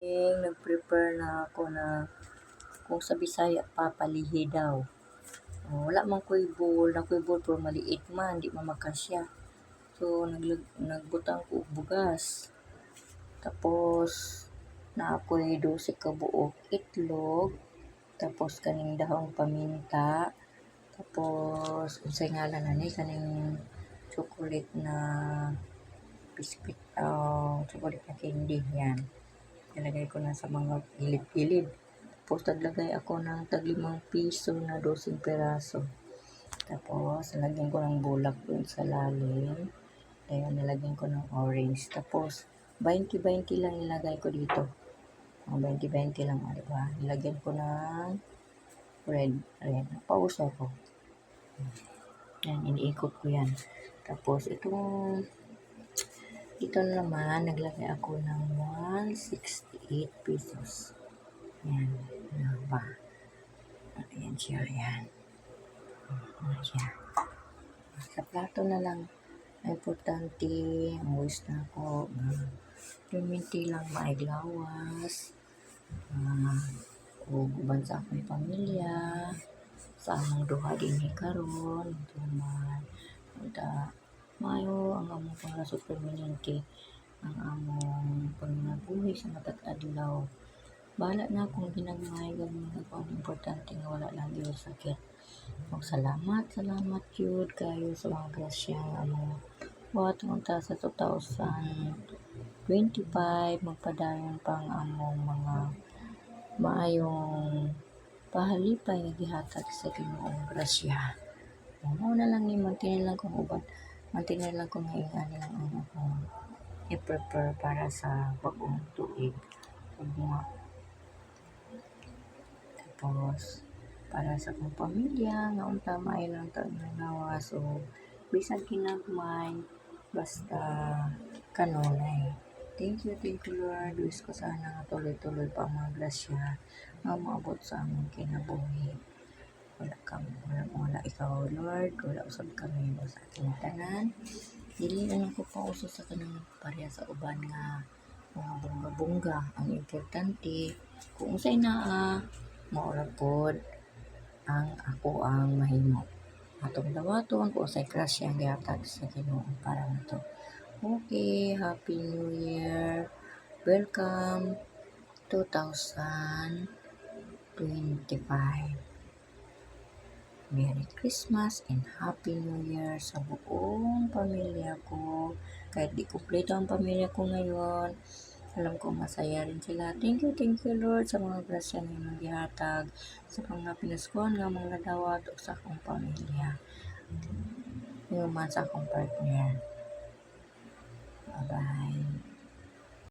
nag-prepare na ako na kung sa Bisaya papalihi daw. Oh, wala man ko'y bowl, na ko'y bowl pero maliit man, di man magkasya. So naglag nagbutang ko bugas. Tapos na ako'y 12 ka buok itlog. Tapos kaning dahong paminta. Tapos unsay ngalan na ni kaning chocolate na biscuit uh, chocolate na candy yan. Nilagay ko na sa mga gilid-gilid. Tapos naglagay ako ng taglimang piso na 12 peraso. Tapos, nalagyan ko ng bulak dun sa lalim. Ayan, nalagyan ko ng orange. Tapos, 20-20 lang nilagay ko dito. Mga 20-20 lang, ah, diba? Nilagyan ko ng red. Ayan, napauso ko. Ayan, iniikot ko yan. Tapos, itong dito naman, naglagay ako ng 168 pesos. Yan. Ano ba? Ayan siya. Yan. Ayan siya. Sa plato na lang. Importante. Wish na ako. Piminti lang maiglawas. Uh, o guban sa akong pamilya. Sa among duha din ni karon. Tuman. Unda. Mayo ang among pangasot permanente. Ang among panginabuhi sa matag adlaw Bala na akong ginagmay ako ang importante nga wala lang yung sakit. Mag salamat, salamat yun kayo sa mga grasya nga mo. Buhat ng ta sa 2025 magpadayon pang among mga maayong pahalipay nga gihatag sa Ginoong grasya. Mo na lang ni mantin lang kung uban. Mantin lang kung nga ingani lang ang akong i-prepare para sa bagong tuig. Mga tapos para sa kong pamilya nga unta maay lang ta nawa so bisan kinagmay basta kanunay. Thank you thank you Lord. Wish ko sana nga tuloy-tuloy pa ang mga grasya nga maabot sa among kinabuhi wala kang wala, wala ikaw Lord. Wala usab kami sa ating tanan. Dili lang ko pa uso sa kanang pareha sa uban nga mga bunga-bunga. Ang importante kung usay na uh, maura pod ang ako ang mahimo. Atong dawaton ko sa crush ang gihatag sa Ginoo para nato okay happy new year. Welcome. 2025 Merry Christmas and Happy New Year sa buong pamilya ko. Kahit di kumpleto ang pamilya ko ngayon, alam ko masaya rin sila. Thank you, thank you Lord sa mga grasya na iyong gihatag sa mga pinaskuhan ng mga dawat o sa akong pamilya. Ngayon man sa akong partner. Bye-bye.